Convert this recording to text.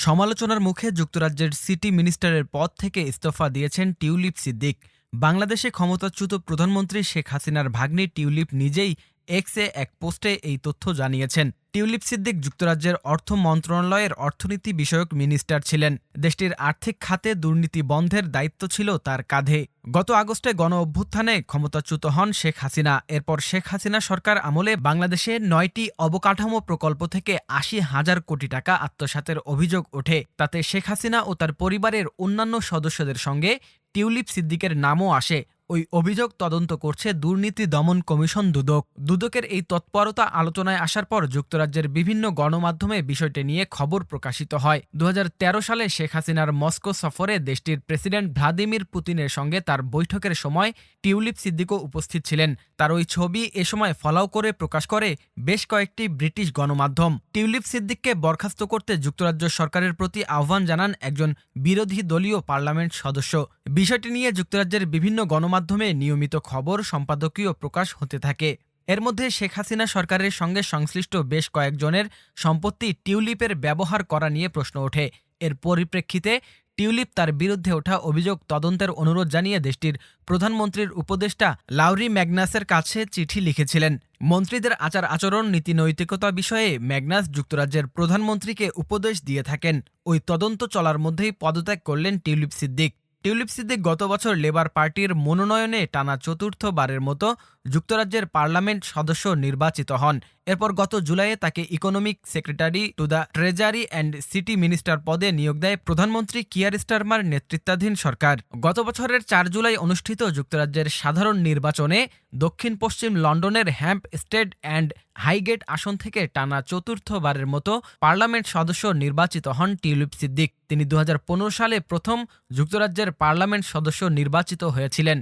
সমালোচনার মুখে যুক্তরাজ্যের সিটি মিনিস্টারের পদ থেকে ইস্তফা দিয়েছেন টিউলিপ সিদ্দিক। বাংলাদেশে ক্ষমতাচ্যুত প্রধানমন্ত্রী শেখ হাসিনার ভাগ্নে টিউলিপ নিজেই এক্সে এক পোস্টে এই তথ্য জানিয়েছেন। টিউলিপ সিদ্দিক যুক্তরাজ্যের অর্থ মন্ত্রণালয়ের অর্থনীতি বিষয়ক মিনিস্টার ছিলেন। দেশটির আর্থিক খাতে দুর্নীতি বন্ধের দায়িত্ব ছিল তার কাঁধে। গত আগস্টে গণ অভ্যুত্থানে ক্ষমতাচ্যুত হন শেখ হাসিনা। এরপর শেখ হাসিনা সরকার আমলে বাংলাদেশে নয়টি অবকাঠামো প্রকল্প থেকে আশি হাজার কোটি টাকা আত্মসাতের অভিযোগ ওঠে। তাতে শেখ হাসিনা ও তার পরিবারের অন্যান্য সদস্যদের সঙ্গে টিউলিপ সিদ্দিকের নামও আসে। ওই অভিযোগ তদন্ত করছে দুর্নীতি দমন কমিশন দুদক। দুদকের এই তৎপরতা আলোচনায় আসার পর যুক্তরাজ্যের বিভিন্ন গণমাধ্যমে বিষয়টি নিয়ে খবর প্রকাশিত হয়। দু হাজার তেরো সালে শেখ হাসিনার মস্কো সফরে দেশটির প্রেসিডেন্ট ভ্লাদিমির পুতিনের সঙ্গে তার বৈঠকের সময় টিউলিপ সিদ্দিকও উপস্থিত ছিলেন। তার ওই ছবি এ সময় ফলাও করে প্রকাশ করে বেশ কয়েকটি ব্রিটিশ গণমাধ্যম। টিউলিপ সিদ্দিককে বরখাস্ত করতে যুক্তরাজ্য সরকারের প্রতি আহ্বান জানান একজন বিরোধী দলীয় পার্লামেন্ট সদস্য। বিষয়টি নিয়ে যুক্তরাজ্যের বিভিন্ন গণমাধ্যমে নিয়মিত খবর সম্পাদকীয় প্রকাশ হতে থাকে। এর মধ্যে শেখ হাসিনা সরকারের সঙ্গে সংশ্লিষ্ট বেশ কয়েকজনের সম্পত্তি টিউলিপের ব্যবহার করা নিয়ে প্রশ্ন ওঠে। এর পরিপ্রেক্ষিতে টিউলিপ তার বিরুদ্ধে ওঠা অভিযোগ তদন্তের অনুরোধ জানিয়ে দেশটির প্রধানমন্ত্রীর উপদেষ্টা লাউরি ম্যাগনাসের কাছে চিঠি লিখেছিলেন। মন্ত্রীদের আচার আচরণ, নীতি নৈতিকতা বিষয়ে ম্যাগনাস যুক্তরাজ্যের প্রধানমন্ত্রীকে উপদেশ দিয়ে থাকেন। ওই তদন্ত চলার মধ্যেই পদত্যাগ করলেন টিউলিপ সিদ্দিক। টিউলিপ সিদ্দিক গত বছর লেবার পার্টির মনোনয়নে টানা চতুর্থবারের মতো যুক্তরাজ্যের পার্লামেন্ট সদস্য নির্বাচিত হন। এরপর গত জুলাইয়ে তাকে economic secretary to the treasury and city minister পদে নিয়োগ দেয় প্রধানমন্ত্রী কিয়ার স্টারমার নেতৃত্বাধীন সরকার। গত বছরের চার জুলাই অনুষ্ঠিত যুক্তরাজ্যের সাধারণ নির্বাচনে দক্ষিণ পশ্চিম লন্ডনের হ্যাম্প স্টেড অ্যান্ড হাইগেট আসন থেকে টানা চতুর্থবারের মতো পার্লামেন্ট সদস্য নির্বাচিত হন টিউলিপ সিদ্দিক। তিনি দু হাজার পনেরো সালে প্রথম যুক্তরাজ্যের পার্লামেন্ট সদস্য নির্বাচিত হয়েছিলেন।